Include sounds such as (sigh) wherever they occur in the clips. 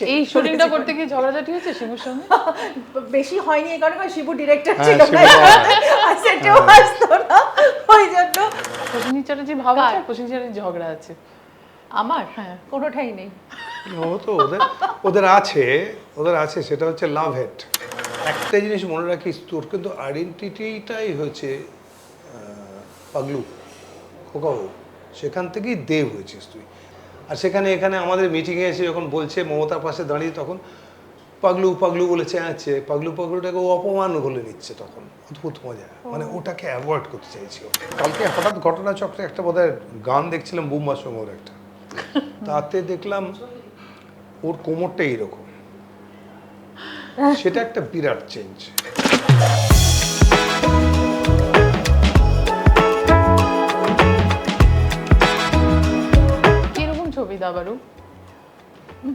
হচ্ছে। এই শুটিংটা করতে গিয়ে ঝগড়াঝাটি হয়েছে শিবুর সঙ্গে? বেশি হয়নি এই কারণে শিবু ডিরেক্টর হ্যাঁ, ছিল শিবু আর সেটাও আসতো না। ওই জন্য। প্রসেনজিৎ চ্যাটার্জি ভাব আর প্রসেনজিৎ চ্যাটার্জি ঝগড়া আছে। আমার? হ্যাঁ। কোনোটাই নেই। ও তো ওদের ওদের আছে ওদের আছে সেটা হচ্ছে লাভ হেট একটা জিনিস মনে রাখিস তোর কিন্তু আইডেন্টিটিটাই হচ্ছে পাগলু। খোকাবু সেখান থেকেই দেব হয়েছিস তুই। আর সেখানে এখানে আমাদের মিটিংয়ে এসে যখন বলছে মমতার পাশে দাঁড়িয়ে তখন পাগলু পাগলু বলে চেঁচাচ্ছে। পাগলু পাগলুটাকে ও অপমান বলে নিচ্ছে তখন। অদ্ভুত মজা। মানে ওটাকে অ্যাভয়েড করতে চাইছি। কালকে হঠাৎ ঘটনা চক্রে একটা বোধহয় গান দেখছিলাম বুম্বা সমর একটা। (laughs) তাতে দেখলাম ওর কোমরটা এইরকম (laughs) সেটা একটা বিরাট চেঞ্জ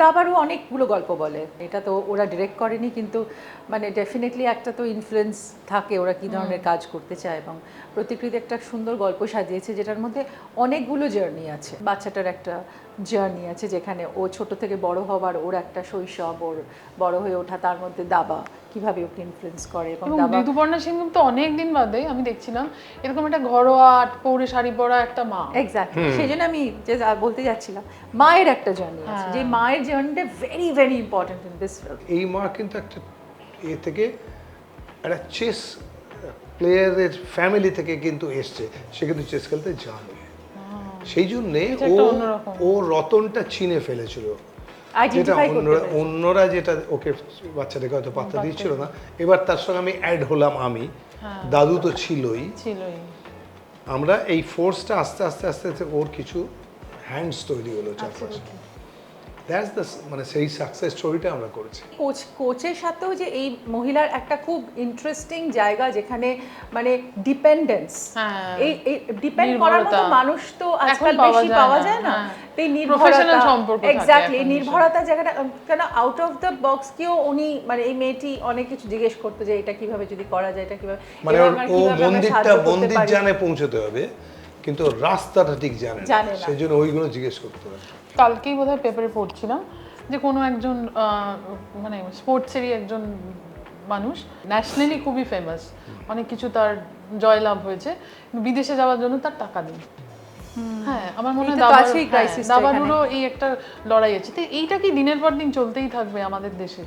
দাবারও অনেকগুলো গল্প বলে। এটা তো ওরা ডিরেক্ট করেনি কিন্তু মানে ডেফিনেটলি একটা তো ইনফ্লুয়েন্স থাকে ওরা কী ধরনের কাজ করতে চায় এবং প্রতিকৃতি একটা সুন্দর গল্প সাজিয়েছে যেটার মধ্যে অনেকগুলো জার্নি আছে। বাচ্চাটার একটা জার্নি আছে যেখানে ও ছোট থেকে বড় হওয়ার ওর একটা শৈশব ওর বড় হয়ে ওঠা তার মধ্যে দাবা। কীভাবে ওকে ইনফ্লুয়েন্স করে এবং ঋতুপর্ণা সিং তো অনেক দিন বাদে আমি দেখছিলাম এরকম একটা ঘরোয়া আট পৌরে শাড়ি পরা একটা মা। এক্স্যাক্টলি সেই জন্য আমি যে বলতে যাচ্ছিলাম মায়ের একটা জার্নি আছে যে মায়ের জার্নিটা very very important in this film এই মা কিন্তু একটা এ থেকে একটা চেস প্লেয়ারের ফ্যামিলি থেকে কিন্তু এসছে সে কিন্তু চেস খেলতে জানে। সেই জন্যে ও ও রতনটা চিনে ফেলেছিল। যেটা অন্যরা অন্যরা যেটা ওকে বাচ্চাটাকে হয়তো পাত্তা দিচ্ছিল না। এবার তার সঙ্গে আমি অ্যাড হলাম আমি। হ্যাঁ। দাদু তো ছিলই। ছিলই। আমরা এই ফোর্সটা আস্তে আস্তে আস্তে আস্তে ওর কিছু হ্যান্ডস তৈরি হলো চারপাশে। দ্যাটস দ্য মানে সেই সাকসেস স্টোরিটা আমরা করেছি। কোচ কোচের সাথেও যে এই মহিলার একটা খুব ইন্টারেস্টিং জায়গা যেখানে মানে ডিপেন্ডেন্স হ্যাঁ। এই ডিপেন্ড করার মতো মানুষ তো আজকাল বেশি পাওয়া যায় না। হ্যাঁ। এই নির্ভরতা এক্স্যাক্টলি নির্ভরতা জায়গাটা কেন আউট অফ দ্য বক্স কেও উনি মানে এই মেয়েটি অনেক কিছু জিজ্ঞেস করতো যে এটা কীভাবে যদি করা যায় এটা কীভাবে মানে ও মন্দিরটা মন্দির জানে পৌঁছতে হবে কিন্তু রাস্তাটা ঠিক জানে না। জানে না। সেই জন্য ওইগুলো জিজ্ঞেস করতে হবে। কালকেই বোধহয় পেপারে পড়ছিলাম যে কোনো একজন আহ, মানে স্পোর্টসেরই একজন মানুষ ন্যাশনালি খুবই ফেমাস অনেক কিছু তার জয়লাভ হয়েছে। বিদেশে যাওয়ার জন্য তার টাকা নেই। হ্যাঁ আমার মনে হয় হ্যাঁ, দাবারুরও এই একটা লড়াই আছে। তো এইটা কি দিনের পর দিন চলতেই থাকবে আমাদের দেশে?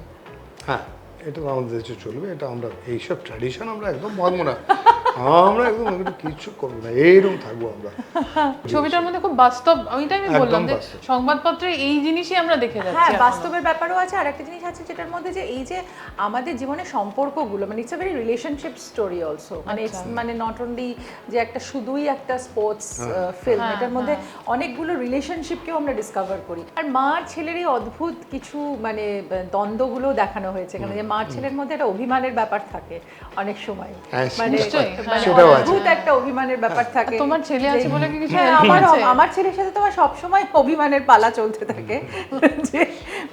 হ্যাঁ এটা আমাদের দেশে চলবে এটা আমরা এইসব ট্র্যাডিশন আমরা একদম ভাঙবো না। আমরা একদম কিচ্ছু করব না এইরকম থাকব আমরা। (laughs) ছবিটার মধ্যে খুব বাস্তব ওইটাই আমি বললাম যে সংবাদপত্রে এই জিনিসই আমরা দেখে যাচ্ছি হ্যাঁ বাস্তবের ব্যাপারও আছে আর একটা জিনিস আছে যেটার মধ্যে যে এই যে আমাদের জীবনের সম্পর্কগুলো মানে it's a very relationship story also মানে আচ্ছা। মানে নট অনলি যে একটা শুধুই একটা স্পোর্টস হ্যাঁ। ফিল্ম হ্যাঁ, এটার মধ্যে অনেকগুলো রিলেশনশিপকেও আমরা ডিসকভার করি। আর মা ছেলের এই অদ্ভুত কিছু মানে দ্বন্দ্বগুলো দেখানো হয়েছে এখানে। মার ছেলের মধ্যে একটা অভিমানের ব্যাপার থাকে অনেক সময়। হ্যাঁ, মানে মানে। অদ্ভুত একটা অভিমানের ব্যাপার থাকে। তোমার ছেলে আছে বলে কি কিছু হ্যাঁ, আমার আমার ছেলের সাথে তোমার সবসময় অভিমানের পালা চলতে থাকে। যে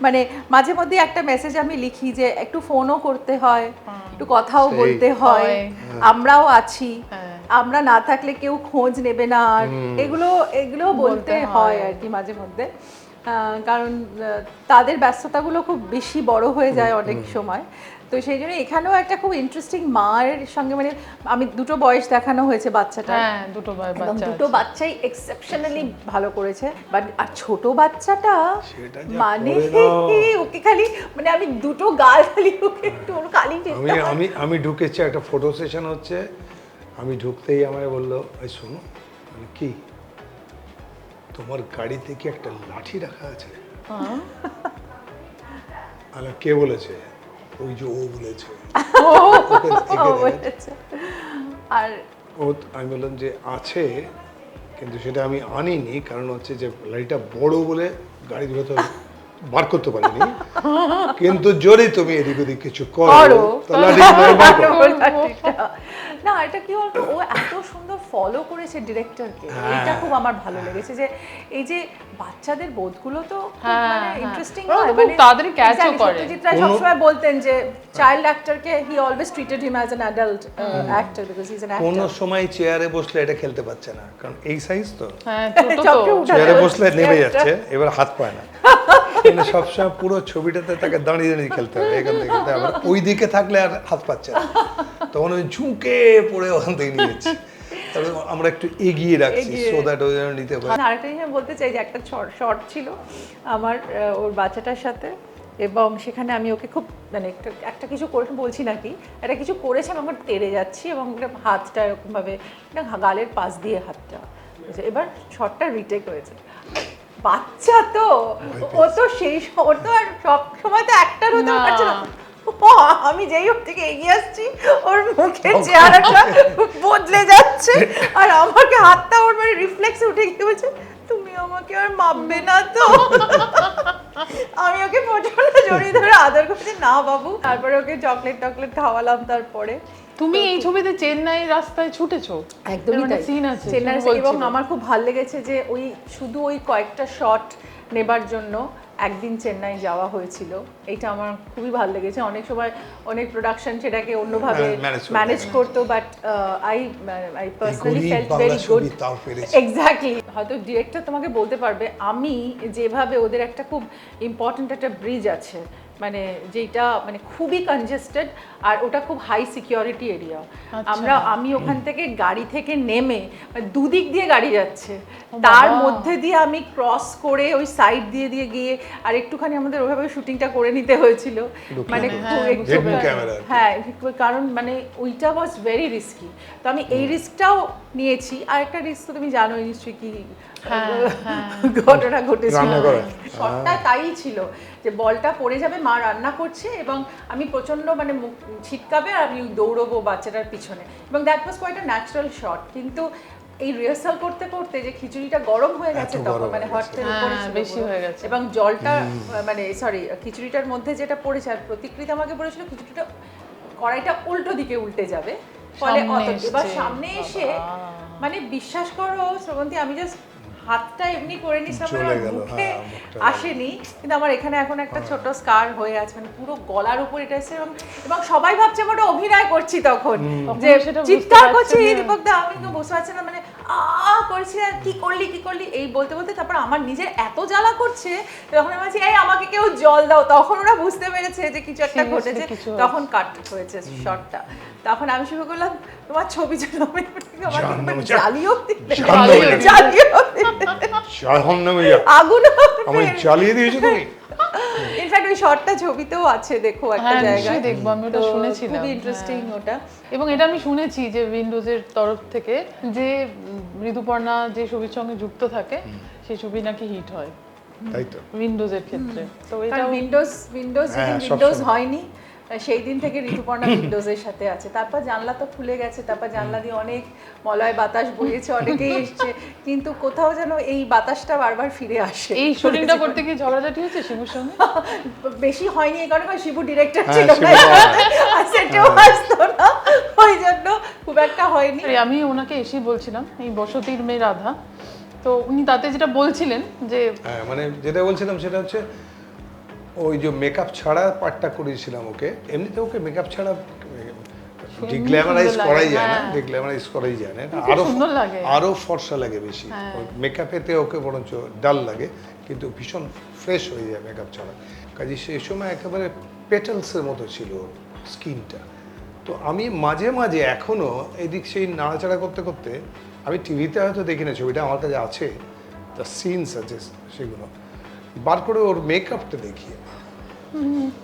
মানে মাঝে মধ্যে একটা মেসেজ আমি লিখি যে একটু ফোনও করতে হয় একটু কথাও বলতে হয় হয়। আমরাও আছি হ্যাঁ। আমরা না থাকলে কেউ খোঁজ নেবে না। আর এগুলো এগুলো বলতে হয় হয়। আর কি মাঝে মধ্যে। কারণ তাদের ব্যস্ততাগুলো খুব বেশি বড় হয়ে যায় অনেক সময়। তো সেই জন্য এখানেও একটা খুব ইন্টারেস্টিং মায়ের সঙ্গে মানে আমি দুটো বয়স দেখানো হয়েছে বাচ্চাটা হ্যাঁ দুটো দুটো বাচ্চাই এক্সেপশনালি ভালো করেছে। বাট আর ছোট বাচ্চাটা মানে ওকে খালি মানে আমি দুটো গাল খালি ওকে একটু ওর খালি আমি আমি আমি ঢুকেছি একটা ফটো সেশন হচ্ছে। আমি ঢুকতেই আমায় বলল এই শোনো মানে কি? তোমার গাড়িতে কি একটা লাঠি রাখা আছে? হ্যাঁ। আলা কে বলেছে? ওই যে ও বলেছে। আর ও আমি বললাম যে আছে কিন্তু সেটা আমি আনিনি কারণ হচ্ছে যে লাঠিটা বড় বলে গাড়ির ভেতর বার করতে পারিনি। কিন্তু যদি তুমি এদিক ওদিক কিছু করো। না এটা কি বলতো? ও এত সুন্দর ফলো করেছে ডিরেক্টরকে হ্যাঁ। এটা খুব আমার ভালো লেগেছে যে এই যে বাচ্চাদের বোধগুলো তো হ্যাঁ, মানে হ্যাঁ। ইন্টারেস্টিং হয় মানে তাড়াতাড়ি করে। সত্যজিৎ রায় সবসময় বলতেন যে child অ্যাক্টরকে he always treated him as an adult actor because he is an কোনো অ্যাক্টর সময় চেয়ারে বসলে এটা খেলতে পারছে না কারণ এই সাইজ তো। হ্যাঁ ছোট (laughs) তো। চেয়ারে বসলে নেমে যাচ্ছে এবার হাত পায় না। (laughs) সবসময় পুরো ছবিটাতে তাকে দাঁড়িয়ে দাঁড়িয়ে খেলতে হবে এখান থেকে খেলতে হবে। ওই দিকে থাকলে আর হাত পাচ্ছে না। তখন আমি ঝুঁকে পড়ে ওখান থেকে নিয়েছি আমরা একটু এগিয়ে রাখছি সো দ্যাট ও যেন নিতে পারে। আরেকটা জিনিস বলতে চাই যে একটা শর্ট ছিল আমার ওর বাচ্চাটার সাথে এবং সেখানে আমি ওকে খুব মানে একটা একটা কিছু করে বলছি নাকি একটা কিছু করেছে আমি আমার তেড়ে যাচ্ছি এবং হাতটা এরকমভাবে গালের পাশ দিয়ে হাতটা এবার শর্টটা রিটেক হয়েছে। বাচ্চা তো ও তো সেই ওর তো আর সব সময় তো একটার হতে। পারছে না। আমি যেই ওর থেকে এগিয়ে আসছি ওর মুখের চেহারাটা (laughs) বদলে যাচ্ছে আর আমাকে হাতটা ওর মানে রিফ্লেক্স উঠে গিয়ে বলছে তুমি আমাকে আর মাপবে না তো। (laughs) আমি ওকে প্রচণ্ড জড়িয়ে ধরে আদর করছি না বাবু। তারপরে ওকে চকলেট টকলেট খাওয়ালাম তারপরে। তুমি এই ছবিতে চেন্নাই রাস্তায় ছুটেছো? একদমই মানে তাই। সিন আছে চেন্নাই এবং আমার খুব ভালো লেগেছে যে ওই শুধু ওই কয়েকটা শট নেবার জন্য একদিন চেন্নাই যাওয়া হয়েছিল। এটা আমার খুবই ভালো লেগেছে। অনেক সময় অনেক প্রোডাকশন সেটাকে অন্যভাবে ম্যানেজ করতো but I I personally felt very good. Exactly হয়তো ডিরেক্টর তোমাকে বলতে পারবে আমি যেভাবে ওদের একটা খুব ইম্পর্টেন্ট একটা ব্রিজ আছে মানে যেটা মানে খুবই কনজেস্টেড আর ওটা খুব হাই সিকিউরিটি এরিয়া আমরা আমি ওখান থেকে গাড়ি থেকে নেমে মানে দুদিক দিয়ে গাড়ি যাচ্ছে। তার মধ্যে দিয়ে আমি ক্রস করে ওই সাইড দিয়ে দিয়ে গিয়ে আর একটুখানি আমাদের ওইভাবে শুটিংটা করে নিতে হয়েছিল। মানে হ্যাঁ। হ্যাঁ কারণ মানে ওইটা ওয়াজ ভেরি রিস্কি তো আমি এই রিস্কটাও নিয়েছি। আর একটা রিস্ক তো তুমি জানোই নিশ্চয়ই কি হ্যাঁ, হ্যাঁ। ঘটনা ঘটেছিল। শটটা তাই ছিল যে বলটা পড়ে যাবে মা রান্না করছে এবং আমি প্রচণ্ড মানে মুখ- ছিটকাবে আর আমি দৌড়বো বাচ্চাটার পিছনে। এবং that was quite a natural shot কিন্তু এই রিহার্সাল করতে করতে যে খিচুড়িটা গরম হয়ে গেছে তখন মানে হয়ে হট গেছে। উপরে হ্যাঁ, বেশি হয়ে গেছে। এবং জলটা মানে সরি খিচুড়িটার মধ্যে যেটা পড়েছে আর প্রতিকৃতি আমাকে বলেছিল খিচুড়িটা কড়াইটা উল্টো দিকে উল্টে যাবে। ফলে অত এবার সামনে এসে মানে বিশ্বাস করো শ্রবন্তী আমি জাস্ট হাতটা এমনি করে নিছিলাম চলে আমার মুখে হ্যাঁ, আসেনি। কিন্তু আমার এখানে এখন একটা ছোট স্কার হয়ে আছে মানে পুরো গলার উপর এটা এসে এবং সবাই ভাবছে আমরা ওটা অভিনয় করছি তখন। যে সেটা চিৎকার করছি। দীপক দা আমি তো বসে আছি না মানে আ করছি আর কি করলি কি করলি এই বলতে বলতে তারপর আমার নিজের এত জ্বালা করছে তখন আমি বলছি এই আমাকে কেউ জল দাও। তখন ওরা বুঝতে পেরেছে যে কিছু একটা ঘটেছে তখন কাট হয়েছে শটটা তখন আমি শুরু করলাম তোমার ছবি জন্য আমি আমার জাহান্নামে যা। জ্বালিয়েও দিতে জাহান্নামে যা। জ্বালিয়েও দিতে জাহান্নামে যা। আগুন আমায় জ্বালিয়ে দিয়েছ তুমি? শটটা ছবিতেও আছে দেখো একটা হ্যাঁ, জায়গায়। দেখব, আমি ওটা শুনেছিলাম, খুবই হ্যাঁ। ইন্টারেস্টিং ওটা। এবং এটা আমি শুনেছি যে উইন্ডোজের তরফ থেকে যে ঋতুপর্ণা যে ছবির সঙ্গে যুক্ত থাকে সেই ছবি নাকি হিট হয়। তাই তো। উইন্ডোজের ক্ষেত্রে। তো এটা উইন্ডোজ উইন্ডোজ হ্যাঁ, উইন্ডোজ হয়নি। সেই দিন থেকে ঋতুপর্ণা উইন্ডোজের সাথে আছে। তারপর জানলা তো খুলে গেছে তারপর জানলা দিয়ে অনেক মলয় বাতাস বইয়েছে অনেকেই (laughs) এসছে। কিন্তু কোথাও যেন এই বাতাসটা বারবার ফিরে আসে। এই শুটিংটা করতে গিয়ে ঝগড়াঝাটি হয়েছে শিবুর সঙ্গে? (laughs) বেশি হয়নি এই কারণে শিবু ডিরেক্টর হ্যাঁ, ছিল হ্যাঁ। সেটাও আসতো না। ওই জন্য খুব একটা হয়নি। আমি ওনাকে এসেই বলছিলাম এই বসতির মেয়ে রাধা। তো উনি তাতে যেটা বলছিলেন যে হ্যাঁ মানে যেটা বলছিলাম সেটা হচ্ছে ওই যে মেকআপ ছাড়া পার্টটা করেছিলাম ওকে এমনিতে ওকে মেকআপ ছাড়া ডিগ্ল্যামারাইজ করাই যায় না হ্যাঁ। ডিগ্ল্যামারাইজ করাই যায় না আরও আরও ফর্সা লাগে বেশি। মেকআপেতে ওকে বরঞ্চ ডাল লাগে কিন্তু ভীষণ ফ্রেশ হয়ে যায় মেকআপ ছাড়া। কাজে সেই সময় একেবারে পেটালসের মতো ছিল স্কিনটা তো আমি মাঝে মাঝে এখনও এদিক সেই নাড়াচাড়া করতে করতে আমি টিভিতে হয়তো দেখি না ছবিটা আমার কাছে আছে দ্য সিনস আছে সেগুলো। বার করে ওর মেকআপটা দেখি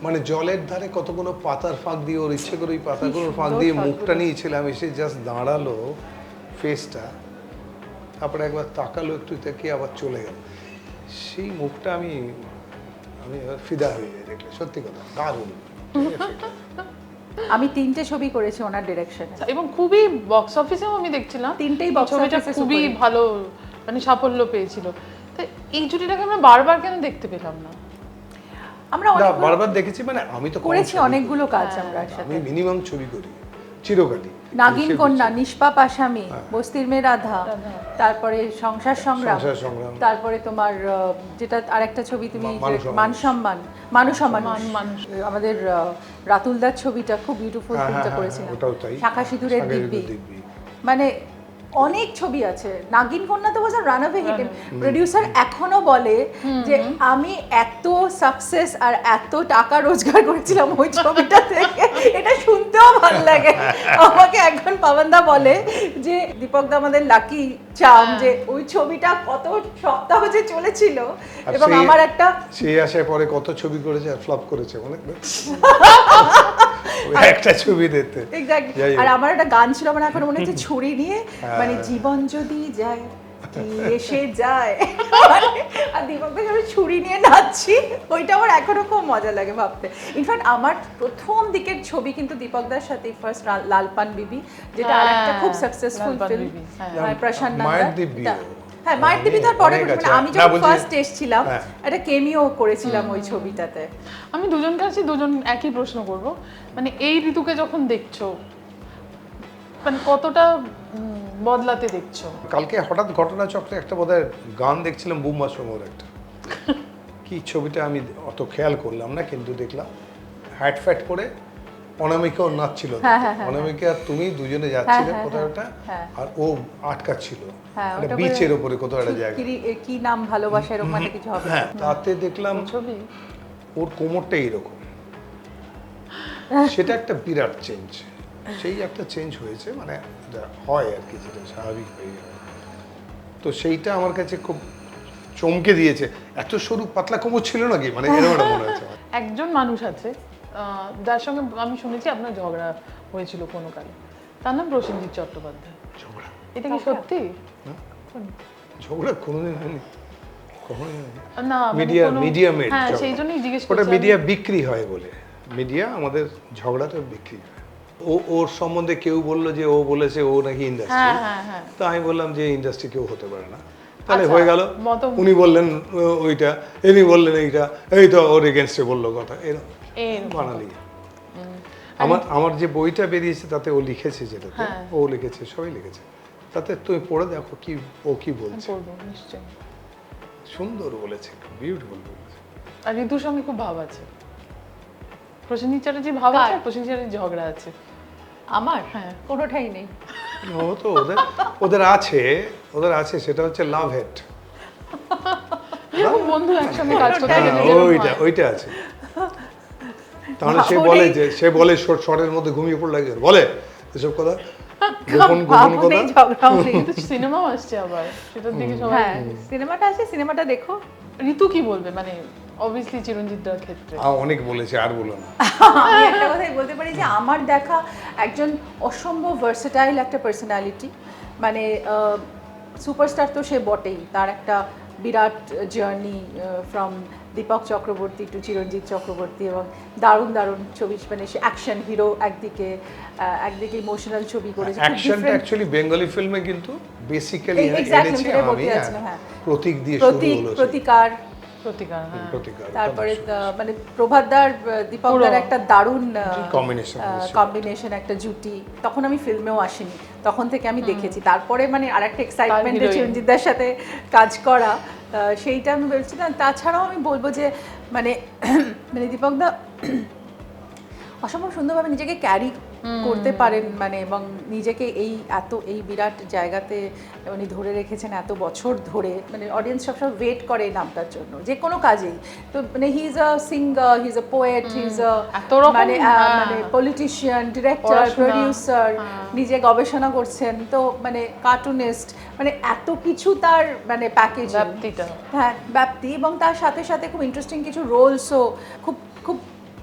মানে জলের ধারে কতগুলো পাতার ফাঁক দিয়ে ওর ইচ্ছে করে ওই পাতাগুলোর ফাঁক দিয়ে মুখটা নিয়েছিলাম এসে জাস্ট দাঁড়াল ফেসটা তারপরে একবার তাকালো একটু তাকিয়ে আবার চলে গেল। সেই মুখটা আমি আমি ফিদা হয়ে যাই দেখলে সত্যি কথা দারুণ আমি তিনটে ছবি করেছি ওনার ডিরেকশনে এবং খুবই বক্স অফিসেও আমি দেখছিলাম। তিনটেই office এ খুবই ভালো মানে সাফল্য পেয়েছিল। এই জুটিটাকে আমরা বারবার কেন দেখতে পেলাম না? আমরা অনেক বারবার দেখেছি মানে আমি তো করেছি অনেকগুলো কাজ আমরা একসাথে। আমি মিনিমাম ছবি করি। চিরকালই। নাগিন কন্যা নিষ্পাপ আসামি বস্তির মেয়ে রাধা তারপরে সংসার সংগ্রাম তারপরে তোমার আহ, যেটা আরেকটা ছবি তুমি মান সম্মান। মানুষ সম্মান মান- মানুষ। আমাদের রাতুলদার ছবিটা খুব বিউটিফুল হ্যাঁ, ফিল্মটা হ্যাঁ, করেছিলাম। ওটাও শাখা সিঁদুরের দিব্যি। মানে অনেক ছবি আছে। নাগিন কন্যা তো was run of hit producer এখনও বলে যে আমি এত সাকসেস আর এত টাকা রোজগার করেছিলাম ওই ছবিটা থেকে এটা শুনতেও ভালো লাগে। আমাকে এখন পাবনদা বলে যে দীপক দা আমাদের লাকি চাম যে ওই ছবিটা কত সপ্তাহ যে চলেছিল এবং আমার একটা সেই আসার পরে কত ছবি করেছে আর ফ্লপ করেছে ওই (laughs) একটা ছবি হোক। আর আমার একটা গান ছিল আমার এখন মনে হচ্ছে ছুরি নিয়ে হ্যাঁ। মানে জীবন যদি যায় এসে যায় মানে, আর দীপক ভাই আমি ছুরি নিয়ে নাচছি ওইটা আমার এখনও খুব মজা লাগে ভাবতে ইনফ্যাক্ট আমার প্রথম দিকের ছবি কিন্তু দীপক দার সাথে ফার্স্ট লালপান বিবি যেটা আর একটা খুব হ্যাঁ, সাকসেসফুল ফিল্ম হ্যাঁ। প্রশান্ত হ্যাঁ মায়ের দিবি তার পরে মানে আমি যখন ফার্স্ট এসেছিলাম হ্যাঁ। একটা কেমিও করেছিলাম ওই ছবিটাতে। আমি দুজন কাছে দুজন একই প্রশ্ন করব। মানে এই ঋতুকে যখন দেখছ মানে কতটা বদলাতে দেখছ? কালকে হঠাৎ ঘটনা চক্রে একটা বোধহয় গান দেখছিলাম বুম্বা সমর একটা। (laughs) কি ছবিটা আমি অত খেয়াল করলাম না কিন্তু দেখলাম। হ্যাট ফ্যাট করে অনামিকাও নাচছিল হ্যাঁ, হ্যাঁ, হ্যাঁ, অনামিকা আর তুমি দুজনে যাচ্ছিলে কোথাও একটা। আর ও আটকাচ্ছিল বিচের বোধহয়- ওপরে কোথাও একটা জায়গা কি- নাম ভালোবাসা এরকম কিছু হবে? হ্যাঁ তাতে দেখলাম ছবি? ওর কোমরটা এইরকম সেটা একটা বিরাট চেঞ্জ সেই একটা চেঞ্জ হয়েছে মানে হয় আর কি যেটা স্বাভাবিক হয়ে যায় তো সেইটা আমার কাছে খুব চমকে দিয়েছে। এত সরু পাতলা কোমর ছিল নাকি? মানে এরকম একটা মনে হচ্ছে একজন মানুষ আছে যার সঙ্গে আমি শুনেছি আপনার ঝগড়া হয়েছিল কোনো কালে তার নাম প্রসেনজিৎ চট্টোপাধ্যায়। ঝগড়া? এটা কি সত্যি? ঝগড়া কোনোদিন হয়নি। না মানে মিডিয়া মিডিয়া মেড হ্যাঁ সেই জন্যই জিজ্ঞেস ওটা। মিডিয়া বিক্রি হয় বলে। মিডিয়া আমাদের ঝগড়াটা বিক্রি হয়। ও ওর সম্বন্ধে কেউ বলল যে ও বলেছে ও নাকি ইন্ডাস্ট্রি হ্যাঁ হ্যাঁ হ্যাঁ। তো আমি বললাম যে ইন্ডাস্ট্রি কেউ হতে পারে না। তাহলে আচ্ছা, হয়ে গেল। উনি বললেন ও- ওইটা ইনি বললেন এইটা এই তো ওর এগেনস্টে বলল কথা এরকম। বানালি। আমার আমার যে বইটা বেরিয়েছে তাতে ও লিখেছে যেটাতে হ্যাঁ। ও লিখেছে সবাই লিখেছে। তাতে তুমি পড়ে দেখো কি ও কি বলছে। সুন্দর বলেছে বিউটিফুল বলেছে। আর ঋতুর সঙ্গে খুব ভাব আছে। প্রসেনজিৎ চ্যাটার্জি ভাব আছে? প্রসেনজিৎ চ্যাটার্জি ঝগড়া আছে। আমার? হ্যাঁ। কোনোটাই নেই। ও তো ওদের ওদের আছে ওদের আছে সেটা হচ্ছে লাভ হেট (laughs) বন্ধু একসঙ্গে কাজ করতে হ্যাঁ, ওইটা ওইটা আছে। তাহলে সে বলে যে সে বলে শর্টের মধ্যে ঘুমিয়ে পড়লে বলে এসব কথা? আসছে হ্যাঁ সিনেমাটা আছে সিনেমাটা দেখো। ঋতু কি বলবে? মানে অবভিয়াসলি চিরঞ্জিতদার ক্ষেত্রে। আ, অনেক বলেছে আর বলো না। আমি একটা কথাই বলতে পারি যে আমার দেখা একজন অসম্ভব ভার্সেটাইল একটা পার্সোনালিটি মানে সুপারস্টার তো সে বটেই। তার একটা বিরাট journey from Deepak Chakraborty to Chiranjeet Chakraborty এবং দারুণ দারুণ ছবি মানে সে অ্যাকশন হিরো একদিকে একদিকে ইমোশনাল ছবি করেছে। অ্যাকশনটা অ্যাকচুয়ালি বেঙ্গলি ফিল্মে কিন্তু বেসিক্যালি এনেছি আমি হ্যাঁ, হ্যাঁ। প্রতীক দিয়ে শুরু হলো। প্রতিকার প্রতিকার হ্যাঁ। প্রতিকার তারপরে মানে প্রভাতদার দীপকদার একটা দারুণ হয়েছিল। কম্বিনেশন একটা জুটি। তখন আমি ফিল্মেও আসিনি। তখন থেকে আমি দেখেছি। তারপরে মানে আর একটা এক্সাইটমেন্টে। চিরঞ্জিতদার সাথে কাজ করা আহ, সেইটা আমি বলছিলাম তাছাড়াও আমি বলব যে মানে (clears throat) মানে দীপকদা (clears throat) অসম্ভব সুন্দরভাবে নিজেকে ক্যারি করতে পারেন মানে এবং নিজেকে এই এত এই বিরাট জায়গাতে উনি ধরে রেখেছেন এত বছর ধরে মানে অডিয়েন্স সবসময় ওয়েট করে এই নামটার জন্য যে কোনো কাজেই তো মানে he is a singer he is a poet he is a মানে হ্যাঁ। মানে পলিটিশিয়ান ডিরেক্টর প্রডিউসার। নিজে গবেষণা করছেন তো মানে কার্টুনিস্ট মানে এত কিছু তার মানে প্যাকেজ হ্যাঁ ব্যাপ্তি এবং তার সাথে সাথে খুব ইন্টারেস্টিং কিছু রোলসও খুব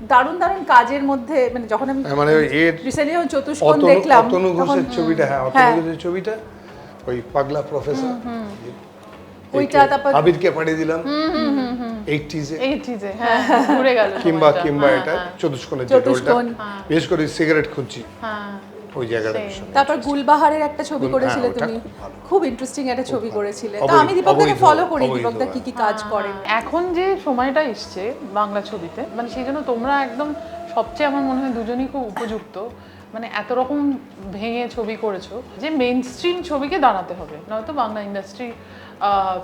দারুণ দারুণ কাজের মধ্যে মানে যখন আমি হ্যাঁ, মানে এর রিসেন্টলি চতুষ্কোণ দেখলাম অতনু ঘোষের ছবিটা হ্যাঁ হ্যাঁ। অতনু ঘোষের ছবিটা ওই পাগলা প্রফেসর ওইটা তারপর আবিরকে পাঠিয়ে দিলাম। এইটিজে এইটিজে হ্যাঁ ঘুরে গেল কিংবা সময়টা। কিংবা হ্যাঁ, এটা হ্যাঁ, চতুষ্কোণের যে রোলটা বিশেষ করে সিগারেট খুঁজছি। হ্যাঁ। ওই জায়গাটা তারপর গুলবাহারের একটা ছবি করেছিলে হ্যাঁ, তুমি। খুব ইন্টারেস্টিং একটা ছবি করেছিলে। তো আমি দীপকদাকে ফলো করি। দীপকদা কি কি কাজ করেন এখন যে সময়টা এসছে বাংলা ছবিতে মানে সেই জন্য তোমরা একদম সবচেয়ে আমার মনে হয় দুজনই খুব উপযুক্ত। মানে এত রকম ভেঙে ছবি করেছ যে মেইন স্ট্রিম ছবিকে দাঁড়াতে হবে। নয়তো বাংলা ইন্ডাস্ট্রি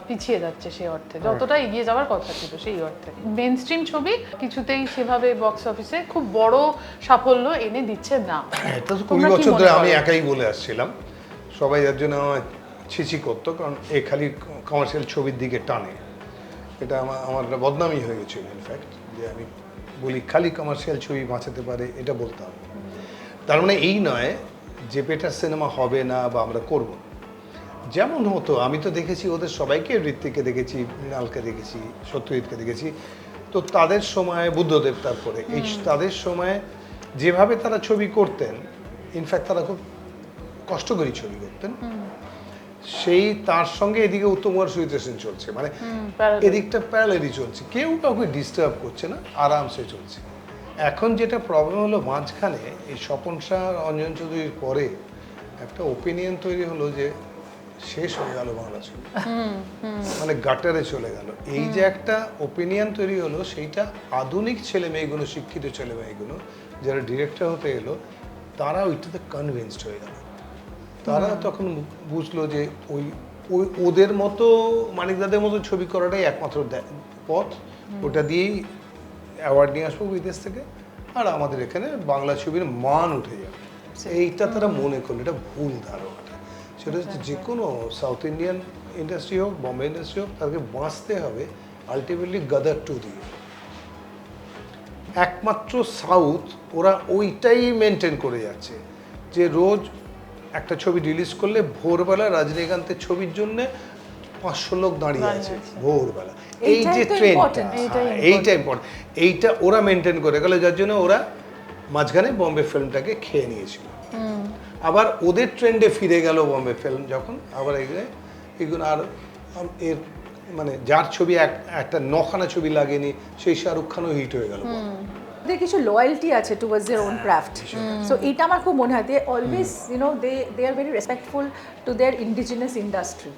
পিছিয়ে যাচ্ছে সেই অর্থে। যতটা এগিয়ে যাওয়ার কথা ছিল সেই অর্থে। মেন স্ট্রিম ছবি কিছুতেই সেভাবে বক্স অফিসে খুব বড় সাফল্য এনে দিচ্ছে না। এটা তো কুড়ি বছর ধরে আমি একাই বলে আসছিলাম। সবাই যার জন্য আমার ছিছি করতো কারণ এ খালি কমার্শিয়াল ছবির দিকে টানে। এটা আমার আমার একটা বদনামই হয়ে গেছিল ইনফ্যাক্ট যে আমি বলি খালি কমার্শিয়াল ছবি বাঁচাতে পারে এটা বলতাম। তার মানে এই নয় যে পেটার সিনেমা হবে না বা আমরা করব না। যেমন হতো আমি তো দেখেছি ওদের সবাইকে ঋত্বিককে দেখেছি মৃণালকে দেখেছি সত্যজিৎকে দেখেছি। তো তাদের সময় বুদ্ধদেব তারপরে এই তাদের সময় যেভাবে তারা ছবি করতেন ইনফ্যাক্ট তারা খুব কষ্ট করে ছবি করতেন। সেই তার সঙ্গে এদিকে উত্তম কুমার সুচিত্রা সেন চলছে মানে এদিকটা প্যারালেলই চলছে। কেউ কাউকে ডিস্টার্ব করছে না আরামসে চলছে। এখন যেটা প্রবলেম হলো মাঝখানে এই স্বপন শাহ অঞ্জন চৌধুরীর পরে একটা ওপিনিয়ন তৈরি হলো যে শেষ হয়ে গেল বাংলা ছবি। মানে গাটারে চলে গেল। এই যে একটা ওপিনিয়ন তৈরি হলো সেইটা আধুনিক ছেলে মেয়েগুলো শিক্ষিত ছেলে মেয়েগুলো যারা ডিরেক্টর হতে এলো তারা ওইটাতে কনভিন্সড হয়ে গেল। তারা তখন বুঝলো যে ওই ওই ওদের মতো মানিকদাদের মতো ছবি করাটাই একমাত্র পথ। ওটা দিয়েই অ্যাওয়ার্ড নিয়ে আসব বিদেশ থেকে। আর আমাদের এখানে বাংলা ছবির মান উঠে যাবে। এইটা তারা মনে করল এটা ভুল ধারণাটা সেটা হচ্ছে যে কোনো সাউথ ইন্ডিয়ান ইন্ডাস্ট্রি হোক বম্বে ইন্ডাস্ট্রি হোক তাদেরকে বাঁচতে হবে আলটিমেটলি গাদার টু দিয়ে একমাত্র সাউথ ওরা ওইটাই মেনটেন করে যাচ্ছে যে রোজ একটা ছবি রিলিজ করলে ভোরবেলা রজনীকান্তের ছবির জন্য পাঁচশো লোক দাঁড়িয়ে আছে। ভোরবেলা। এই যে ট্রেনটা এইটাই এইটা ইম্পর্টেন্ট এইটা ওরা মেনটেন করে গেল যার জন্য ওরা মাঝখানে বম্বে ফিল্মটাকে খেয়ে নিয়েছিল। আবার ওদের ট্রেন্ডে ফিরে গেল বম্বে ফিল্ম যখন, আবার এগুলো এগুলো আর এর মানে যার ছবি এক, একটা নখানা ছবি লাগেনি, সেই শাহরুখ খানও হিট হয়ে গেল। ওদের কিছু লয়্যালটি আছে towards their own craft so এটা আমার খুব মনে হয় they always you know they they are very respectful to their indigenous industry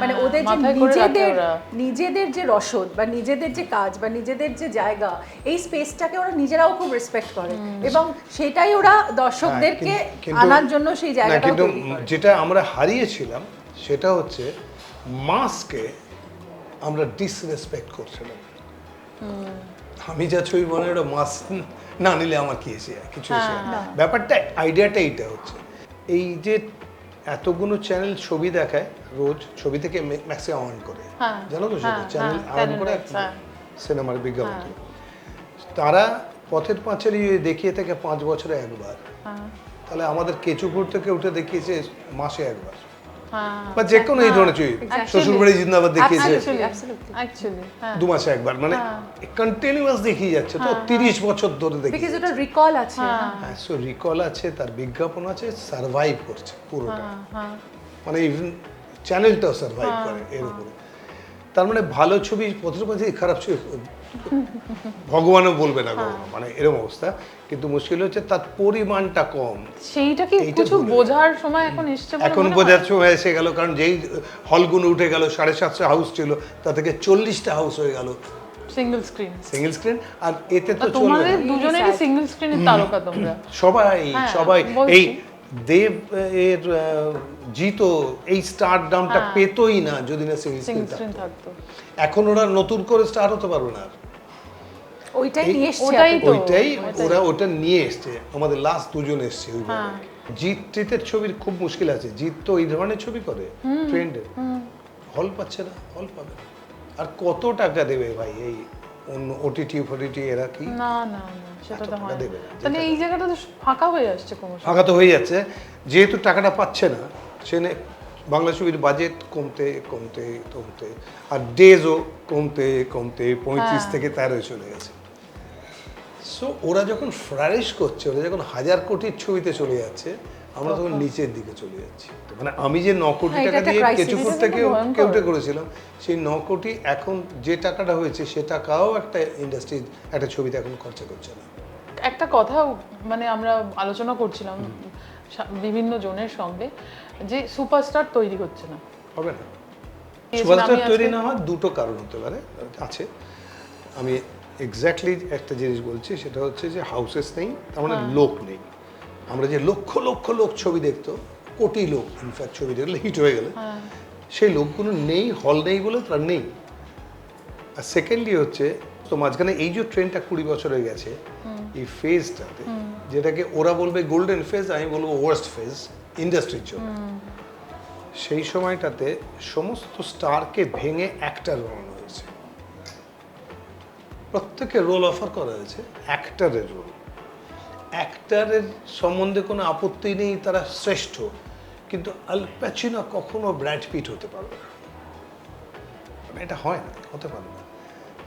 মানে ওদের যে নিজেদের নিজেদের যে রসদ বা নিজেদের যে কাজ বা নিজেদের যে জায়গা এই স্পেসটাকে ওরা নিজেরাও খুব রেসপেক্ট করে। এবং সেটাই ওরা দর্শকদেরকে হ্যাঁ, আনার জন্য সেই জায়গাটা কিন্তু যেটা আমরা হারিয়েছিলাম সেটা হচ্ছে মাসকে আমরা ডিসরেসপেক্ট করছিলাম। আমি যা ছবি মনে ওটা মাস না নিলে আমার কি এসে? কিছু এসে না। ব্যাপারটা আইডিয়াটা এইটা হচ্ছে এই যে এতগুলো চ্যানেল ছবি দেখায় রোজ ছবি থেকে ম্যাক্সিমাম আর্ন করে হ্যাঁ, জানো তো সেটা হ্যাঁ, চ্যানেল হ্যাঁ, আর্ন করে হ্যাঁ। সিনেমার বিজ্ঞাপন তারা পথের পাঁচালি দেখিয়ে থাকে পাঁচ বছরে একবার হ্যাঁ, তাহলে আমাদের কেচুপুর থেকে উঠে দেখিয়েছে মাসে একবার হ্যাঁ। বা যে কোনো এই ধরনের ছবি Actually- শ্বশুরবাড়ি জিন্দাবাদ দেখিয়েছে। হ্যাঁ। দু মাসে একবার মানে হ্যাঁ। কন্টিনিউয়াস দেখিয়ে যাচ্ছে তো তিরিশ বছর ধরে দেখি বিকজ ওটা রিকল আছে হ্যাঁ, হ্যাঁ। সো রিকল আছে তার বিজ্ঞাপন আছে সার্ভাইভ করছে পুরোটা। হ্যাঁ, হ্যাঁ। মানে ইভেন চ্যানেলটাও সার্ভাইভ করে এর উপরে। তার মানে ভালো ছবি পথের খারাপ ছবি ভগবানও বলবে না গো, মানে এরকম অবস্থা। কিন্তু মুশকিল হচ্ছে তার পরিমাণটা কম। সেইটা কি কিছু বোঝার সময় এখন এসছে এখন বোঝার সময় এসে গেল কারণ যেই হলগুলো উঠে গেল সাড়ে সাতশো হাউস ছিল তা থেকে চল্লিশটা হাউস হয়ে গেল। সিঙ্গেল স্ক্রিন সিঙ্গেল স্ক্রিন আর এতে তো তোমাদের। দুজনেরই সিঙ্গেল স্ক্রিনের তারকা তোমরা। সবাই হ্যাঁ, সবাই। এই দেব এর জিতো এই স্টার দামটা হ্যাঁ। পেতোই না যদি না সিঙ্গেল সিঙ্গেল স্ক্রিন স্ক্রিন থাকতো। এখন ওরা নতুন করে স্টার হতে পারবে না আর। ওইটাই নিয়ে এসছে ওটাই তো, ওইটাই ওরা ওটা নিয়ে এসছে। আমাদের লাস্ট দুজন এসছে ওই হ্যাঁ। জিৎ টিতের ছবির খুব মুশকিল আছে। জিৎ তো এই ধরনের ছবি করে ট্রেন্ডে হল পাচ্ছে না হল পাবে না। আর কত টাকা দেবে ভাই এই অন্য ওটিটি ফটিটি এরা কি? না না সেটা তো হয় তাহলে এই জায়গাটা তো ফাঁকা হয়ে ক্রমশ। ফাঁকা তো হয়ে যাচ্ছে। যেহেতু টাকাটা পাচ্ছে না সেনে বাংলা ছবির বাজেট কমতে কমতে কমতে আর ডেজও কমতে কমতে পঁয়ত্রিশ হ্যাঁ। থেকে তেরোয় চলে গেছে। সো ওরা যখন ফ্লারিশ করছে ওরা যখন হাজার কোটির ছবিতে চলে যাচ্ছে আমরা তখন নিচের দিকে চলে যাচ্ছি। মানে আমি যে ন কোটি হ্যাঁ, টাকা দিয়ে এটা থেকে কেউটে করেছিলাম সেই ন কোটি এখন যে টাকাটা হয়েছে সে টাকাও একটা ইন্ডাস্ট্রি একটা ছবিতে এখন খরচা করছে না। একটা কথা মানে আমরা আলোচনা করছিলাম বিভিন্ন জনের সঙ্গে যে সুপারস্টার তৈরি হচ্ছে না। হবে না। সুপারস্টার তৈরি না হওয়ার দুটো কারণ হতে পারে আছে। আমি এক্স্যাক্টলি একটা জিনিস বলছি সেটা হচ্ছে যে হাউসেস নেই তার মানে হ্যাঁ। লোক নেই। আমরা যে লক্ষ লক্ষ লোক ছবি দেখতো কোটি লোক ইনফ্যাক্ট ছবি দেখলে হিট হয়ে গেলে। হ্যাঁ। সেই লোকগুলো নেই হল নেই বলে তারা নেই। আর সেকেন্ডলি হচ্ছে তো মাঝখানে এই যে ট্রেনটা কুড়ি বছর হয়ে গেছে এই ফেজটাতে যেটাকে ওরা বলবে গোল্ডেন ফেজ আমি বলব ওয়ার্স্ট ফেজ ইন্ডাস্ট্রির জন্য। সেই সময়টাতে সমস্ত স্টারকে ভেঙে অ্যাক্টার বানানো। প্রত্যেকে রোল অফার করা হয়েছে। অ্যাক্টারের রোল অ্যাক্টারের সম্বন্ধে কোনো আপত্তি নেই তারা শ্রেষ্ঠ। কিন্তু আল প্যাচিনো কখনো ব্র্যাড পিট হতে পারবে না। মানে এটা হয় না হতে পারে না।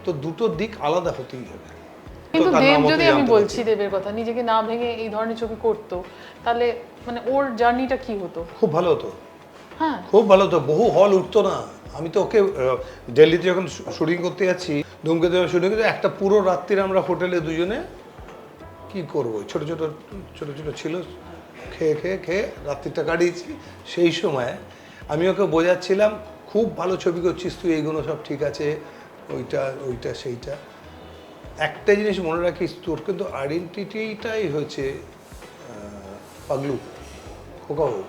তো দুটো দিক আলাদা হতেই হবে। কিন্তু দেব যদি আমি বলছি দেবের কথা নিজেকে না ভেঙে এই ধরনের ছবি করতো তাহলে মানে ওর জার্নিটা কি হতো? খুব ভালো হতো। হ্যাঁ। খুব ভালো তো বহু হল উঠতো না। আমি তো ওকে দিল্লিতে যখন শুটিং করতে যাচ্ছি ধূমকেতু শুটিং করতে একটা পুরো রাত্রির আমরা হোটেলে দুজনে কি করব? ছোট ছোট ছোট ছোট ছিল, খেয়ে খেয়ে খেয়ে রাত্রিটা কাটিয়েছি। সেই সময় আমি ওকে বোঝাচ্ছিলাম, খুব ভালো ছবি করছিস তুই, এইগুলো সব ঠিক আছে, ওইটা ওইটা, সেইটা। একটা জিনিস মনে রাখিস, তোর কিন্তু আইডেন্টিটিটাই হয়েছে পাগলু খোকাবু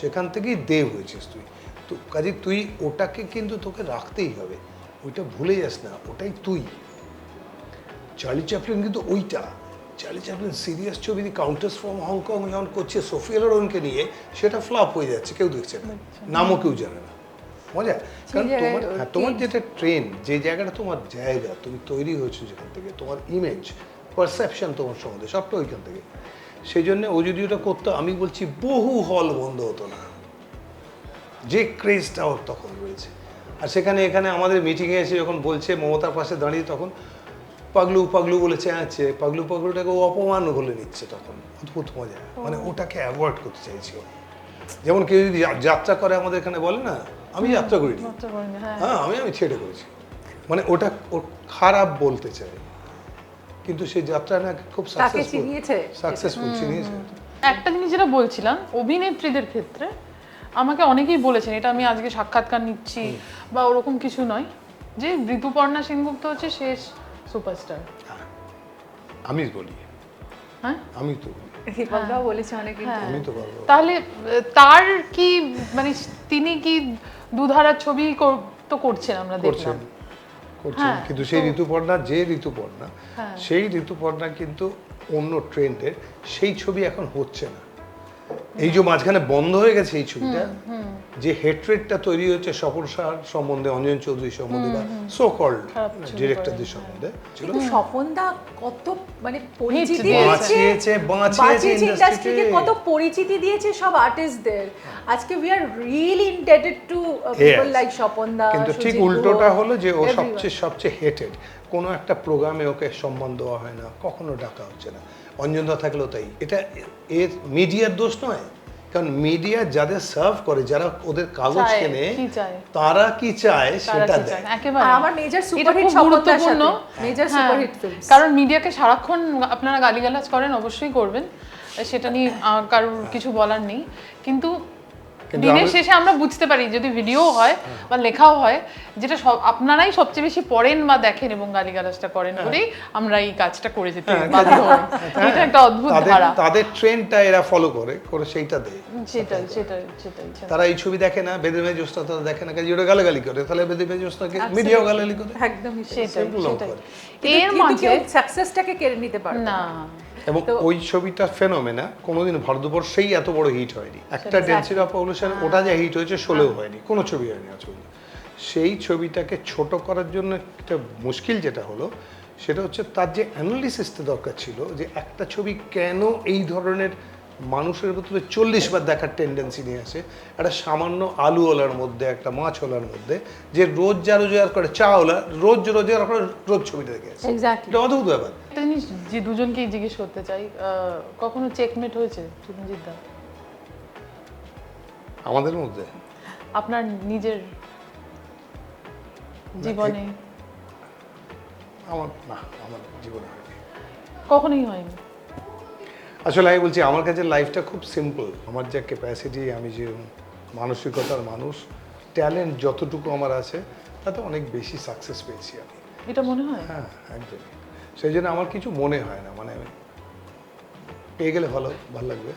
সেখান থেকেই দেব হয়েছিস তুই। তো কাজে তুই ওটাকে কিন্তু তোকে রাখতেই হবে। ওইটা ভুলে যাস না ওটাই তুই। চার্লি চ্যাপলিন কিন্তু ওইটা। চার্লি চ্যাপলিন সিরিয়াস ছবি কাউন্টার্স ফ্রম হংকং যখন করছে সোফিয়া লোরেনকে নিয়ে সেটা ফ্লপ হয়ে যাচ্ছে কেউ দেখছে না। নামও কেউ জানে না। মজা? কারণ তোমার হ্যাঁ, তোমার যেটা ট্রেন যে জায়গাটা তোমার জায়গা তুমি তৈরি হয়েছো যেখান থেকে তোমার ইমেজ পারসেপশন তোমার সম্বন্ধে সবটা ওইখান থেকে। সেই জন্য ও যদি ওটা করতো আমি বলছি বহু হল বন্ধ হতো না। যে ক্রেজটা ওর তখন রয়েছে। আর সেখানে এখানে আমাদের মিটিংয়ে এসে যখন বলছে মমতার পাশে দাঁড়িয়ে তখন পাগলু পাগলু বলে চেঁচাচ্ছে পাগলু পাগলুটাকে ও অপমান বলে নিচ্ছে তখন অদ্ভুত মজা। মানে ওটাকে অ্যাভয়েড করতে চাইছি ও। যেমন কেউ যদি যাত্রা করে আমাদের এখানে বলে না আমি যাত্রা করিনি। হ্যাঁ। হ্যাঁ আমি আমি ছেড়ে করেছি। মানে ওটা ও খারাপ বলতে চাই কিন্তু সেই যাত্রা না খুব সাকসেসফুল সাকসেসফুল চিনিয়েছে। একটা জিনিস যেটা বলছিলাম অভিনেত্রীদের ক্ষেত্রে আমাকে অনেকেই বলেছেন এটা আমি আজকে সাক্ষাৎকার নিচ্ছি বা ওরকম কিছু নয়। যে ঋতুপর্ণা সেনগুপ্ত হচ্ছে শেষ সুপারস্টার। হ্যাঁ। আমি বলি। হ্যাঁ? আমি তো বলেছে অনেক। হ্যাঁ। আমি তো তাহলে তার কি মানে তিনি কি দুধারার ছবি তো করছেন আমরা করছেন দেখলাম। করছেন হ্যাঁ, কিন্তু সেই ঋতুপর্ণা যে ঋতুপর্ণা হ্যাঁ। সেই ঋতুপর্ণা কিন্তু অন্য ট্রেন্ডের সেই ছবি এখন হচ্ছে না। এই যে মাঝখানে বন্ধ হয়ে গেছে এই ছবিটা যে হেট্রেডটা তৈরি হচ্ছে স্বপন সার সম্বন্ধে অঞ্জন চৌধুরী সম্বন্ধে বা সো কল্ড ডিরেক্টরদের সম্বন্ধে। ছিল স্বপনদা কত মানে পরিচিতি বাঁচিয়েছে ইন্ডাস্ট্রিকে কত পরিচিতি দিয়েছে সব আর্টিস্টদের আজকে we are really indebted to people. Like স্বপনদা কিন্তু ঠিক উল্টোটা হলো যে ও সবচেয়ে সবচেয়ে হেটেড কোনো একটা প্রোগ্রামে ওকে সম্মান দেওয়া হয় না কখনো ডাকা হচ্ছে না। অঞ্জনদা থাকলেও তাই। এটা এর মিডিয়ার দোষ নয় কারণ মিডিয়া যাদের সার্ভ করে যারা ওদের কাগজ কেনে তারা কি চায় সেটা দেয়। আমার মেজর সুপারহিট গুরুত্বপূর্ণ। মেজর সুপারহিট ফিল্ম কারণ মিডিয়াকে সারাক্ষণ আপনারা গালিগালাজ করেন অবশ্যই করবেন। সেটা নিয়ে কারোর কিছু বলার নেই। কিন্তু দিনের শেষে আমরা বুঝতে পারি যদি ভিডিও হয় বা লেখাও হয় যেটা সব আপনারাই সবচেয়ে বেশি পড়েন বা দেখেন এবং গালিগালাজটা করেন বলেই আমরা এই কাজটা করে যেতে হ্যাঁ, বাধ্য এটা একটা অদ্ভুত ধারা। তাদের ট্রেন্ডটা এরা ফলো করে করে সেইটা দেয় সেটাই সেটাই সেটাই। তারা এই ছবি দেখে না বেদে মেজোস্তা তারা দেখে না কাজে ওরা গালাগালি করে। তাহলে বেদে মেজোস্তাকে মিডিয়াও গালাগালি করে? একদমই। সেটাই সেটাই। করে। এর মাঝে সাকসেসটাকে কেড়ে নিতে পারবে না। এবং ওই ছবিটা ফেনোমেনা কোনোদিন ভারতবর্ষেই এত বড় হিট হয়নি। একটা ডেন্সিটি অফ পপুলেশন ওটা যে হিট হয়েছে ষোলোও হয়নি কোনো ছবি হয়নি পর্যন্ত সেই ছবিটাকে ছোট করার জন্য একটা মুশকিল যেটা হলো সেটা হচ্ছে তার যে অ্যানালিসিসটা দরকার ছিল যে একটা ছবি কেন এই ধরনের মানুষের ভেতরে চল্লিশ বার দেখার টেন্ডেন্সি নিয়ে আসে। একটা সামান্য আলুওয়ালার মধ্যে একটা মাছওয়ালার মধ্যে যে রোজ যা রোজগার করে চাওয়ালা রোজ রোজগার করে রোজ ছবিটা দেখে আসে। এটা অদ্ভুত ব্যাপার। একটা জিনিস যে দুজনকেই জিজ্ঞেস করতে চাই কখনো চেকমেট হয়েছে চিরঞ্জিত দা? আমাদের মধ্যে। আপনার নিজের জীবনে? আমার না আমার জীবনে হয়নি। কখনোই হয়নি? আসলে আমি বলছি আমার কাছে লাইফটা খুব সিম্পল আমার যা ক্যাপাসিটি আমি যে মানসিকতার মানুষ ট্যালেন্ট যতটুকু আমার আছে তাতে অনেক বেশি সাকসেস পেয়েছি আমি। এটা মনে হয়? হ্যাঁ একদম। সেই জন্য আমার কিছু মনে হয় না মানে পেয়ে গেলে ভালো ভালো লাগবে।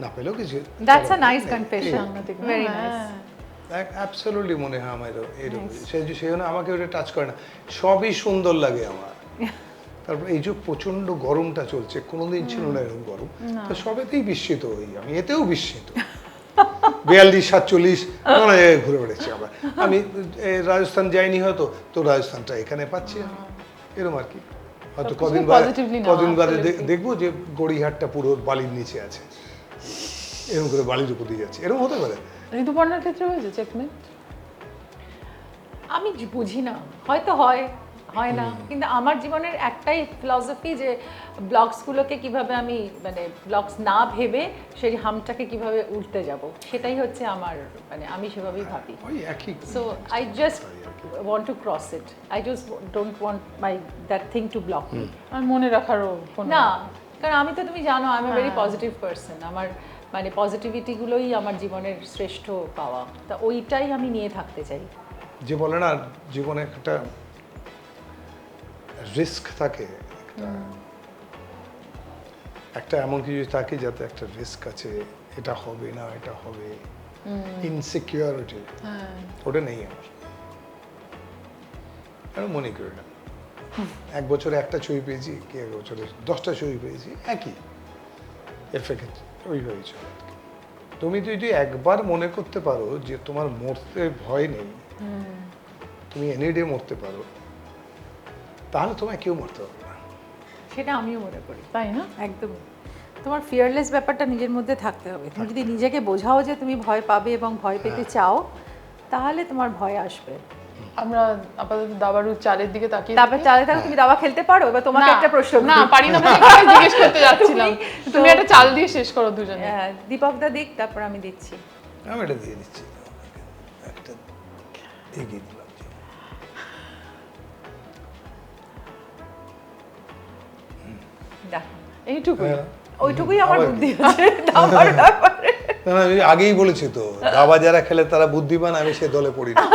না পেলেও কিছু that's a nice confession very হ্যাঁ। নাইস অ্যাবসলিউটলি মনে হয় আমার এরকম- সেই জন্য আমাকে ওটা টাচ করে না। সবই সুন্দর লাগে আমার। (laughs) তারপর এই যে প্রচণ্ড গরমটা চলছে কোনোদিন ছিল না এরকম গরম। তো সবেতেই বিস্মিত হই আমি এতেও বিস্মিত। বিয়াল্লিশ সাতচল্লিশ নানা জায়গায় ঘুরে বেড়েছি আমরা। আমি রাজস্থান যাইনি হয়তো তো রাজস্থানটা এখানে পাচ্ছি আমি। এরকম আর কি। হয়তো কদিন বাদে কদিন বাদে দেখব যে গড়িহাটটা পুরো বালির নিচে আছে। এরকম করে বালির উপর দিয়ে যাচ্ছে। এরকম হতে পারে। ঋতুপর্ণার ক্ষেত্রে হয়েছে চেকমেট আমি বুঝি না। হয়তো হয়। হয় না। কিন্তু আমার জীবনের একটাই ফিলসফি যে ব্লগসগুলোকে কীভাবে আমি মানে ব্লগস না ভেবে সেই হামটাকে কীভাবে উঠতে যাব সেটাই হচ্ছে আমার মানে আমি সেভাবেই ভাবি। So I just want to cross it I just don't want my that thing to block আর মনে রাখারও না কারণ আমি তো তুমি জানো আমি ভেরি। পজিটিভ পার্সন আমার মানে পজিটিভিটিগুলোই আমার জীবনের শ্রেষ্ঠ পাওয়া। তা ওইটাই আমি নিয়ে থাকতে চাই। যে বলে না জীবনে একটা রিস্ক থাকে। একটা একটা এমন কিছু থাকে যাতে একটা রিস্ক আছে এটা হবে না এটা হবে। ইনসিকিউরিটি হ্যাঁ। ওটা নেই আমার। আমি মনে করি না। এক বছরে একটা ছবি পেয়েছি কি এক বছরে দশটা ছবি পেয়েছি একই। এফেক্ট চলে আর তুমি যদি একবার মনে করতে পারো যে তোমার মরতে ভয় নেই তুমি এনি ডে মরতে পারো। তাহলে তোমায় কেউ মরতে পারবে না। সেটা আমিও মনে করি তাই না? একদম। তোমার ফিয়ারলেস ব্যাপারটা নিজের মধ্যে থাকতে হবে। তুমি যদি নিজেকে বোঝাও যে তুমি ভয় পাবে এবং ভয় পেতে চাও তাহলে তোমার ভয় আসবে। আমরা আপাতত দাবারু চালের দিকে তাকিয়ে তারপর চালে থাকো তুমি দাবা খেলতে পারো? এবার তোমাকে একটা প্রশ্ন না পারি না মানে এটাই জিজ্ঞেস করতে যাচ্ছিলাম। তুমি- তুমি একটা চাল দিয়ে শেষ করো দুজনে। হ্যাঁ, দীপক দা দিক তারপর আমি দিচ্ছি। আমি এটা দিয়ে দিচ্ছি। একটা এগিয়ে এইটুকুই। হ্যাঁ। ওইটুকুই আমার বুদ্ধি আছে আমি আগেই বলেছি তো দাবা (laughs) যারা খেলে তারা বুদ্ধিমান আমি সে দলে পড়ি না। (laughs)